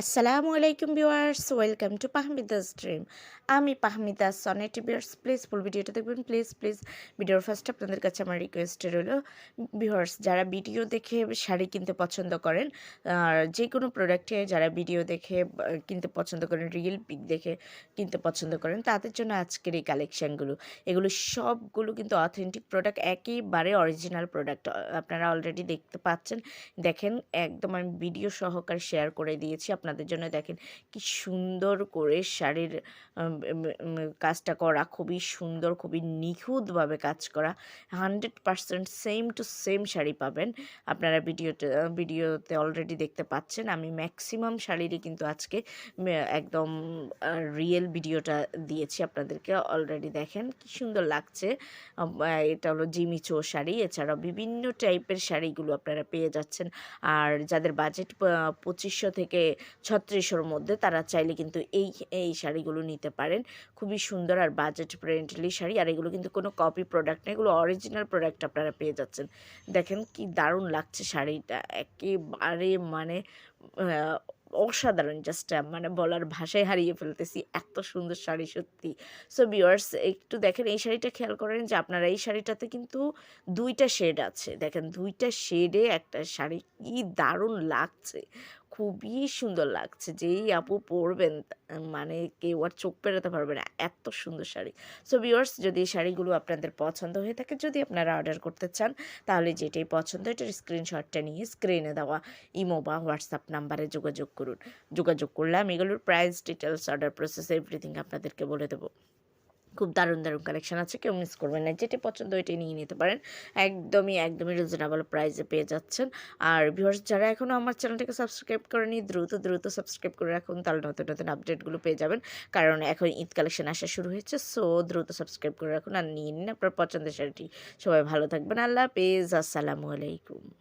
আসসালামু আলাইকুম viewers, welcome to পাহমিদাস ড্রিম। আমি Pahmida Sonet viewers please full ভিডিওটা দেখবেন। প্লিজ প্লিজ, ভিডিওর ফার্স্ট আপনাদের কাছে আমার রিকোয়েস্ট রইল, ভিউয়ার্স, যারা ভিডিও দেখে শাড়ি কিনতে পছন্দ করেন, আর যে কোনো প্রোডাক্টে যারা ভিডিও দেখে কিনতে পছন্দ করেন রিয়েল পিক দেখে কিনতে পছন্দ করেন, তাদের জন্য আজকের এই কালেকশানগুলো এগুলো সবগুলো কিন্তু অথেন্টিক প্রোডাক্ট একেবারে অরিজিনাল প্রোডাক্ট আপনারা অলরেডি দেখতে পাচ্ছেন। দেখেন, একদম আমি ভিডিও সহকারে শেয়ার করে দিয়েছি। আপনাদের জন্য দেখেন, কি সুন্দর করে শাড়ির কাজটা করা, খুবই সুন্দর, খুবই নিখুঁতভাবে কাজ করা, hundred percent same to same sari পাবেন। আপনারা ভিডিওতে ভিডিওতে অলরেডি দেখতে পাচ্ছেন, আমি ম্যাক্সিমাম শাড়িরই কিন্তু আজকে একদম রিয়েল ভিডিওটা দিয়েছি আপনাদেরকে, অলরেডি দেখেন, কি সুন্দর লাগছে। এটা হলো জিমিচো শাড়ি, এছাড়াও বিভিন্ন টাইপের শাড়িগুলো আপনারা পেয়ে যাচ্ছেন। আর যাদের বাজেট পঁচিশশো থেকে ছত্রিশশোর মধ্যে তারা চাইলে কিন্তু এই এই শাড়িগুলো নিতে পারেন। খুবই সুন্দর আর বাজেট ফ্রেন্ডলি শাড়ি। আর এগুলো কিন্তু কোনো কপি প্রোডাক্ট না, এগুলো অরিজিনাল প্রোডাক্ট আপনারা পেয়ে যাচ্ছেন। দেখেন কি দারুণ লাগছে শাড়িটা। একেবারে মানে অসাধারণ। জাস্ট মানে বলার ভাষায় হারিয়ে ফেলতেছি। এত সুন্দর শাড়ি সত্যি। সো বিয়ার্স একটু দেখেন এই শাড়িটা খেয়াল করেন যে আপনারা এই শাড়িটাতে কিন্তু দুইটা শেড আছে। দেখেন দুইটা শেডে একটা শাড়ি। কি দারুণ লাগছে। খুবই সুন্দর লাগছে যেই আপু পরবেন মানে কেউ আর চোখ পেরোতে পারবে না, এত সুন্দর শাড়ি। সো ভিউয়ার্স যদি এই শাড়িগুলো আপনাদের পছন্দ হয়ে থাকে, যদি আপনারা অর্ডার করতে চান, তাহলে যেটাই পছন্দ, এটার স্ক্রিনশটটা নিয়ে স্ক্রিনে দেওয়া ইমো বা হোয়াটসঅ্যাপ নাম্বারে যোগাযোগ করুন। যোগাযোগ করলাম এগুলোর price details order process everything আপনাদেরকে বলে দেবো। খুব দারুণ দারুণ কালেকশন আছে, কেউ মিস করবেন না। যেটা পছন্দ ওইটাই নিয়ে নিতে পারেন। একদমই একদমই রিজনেবল প্রাইসে পেয়ে যাচ্ছেন। আর ভিউয়ার্স যারা এখনও আমার চ্যানেলটাকে সাবস্ক্রাইব করেনি, দ্রুত দ্রুত সাবস্ক্রাইব করে রাখুন, তাহলে নতুন নতুন আপডেটগুলো পেয়ে যাবেন। কারণ এখন ঈদ কালেকশন আসা শুরু হয়েছে সো দ্রুত সাবস্ক্রাইব করে রাখুন। আর নিয়ে নিন আপনার পছন্দের শাড়িটি। সবাই ভালো থাকবেন। আল্লাহ হাফেজ। আসসালামু আলাইকুম।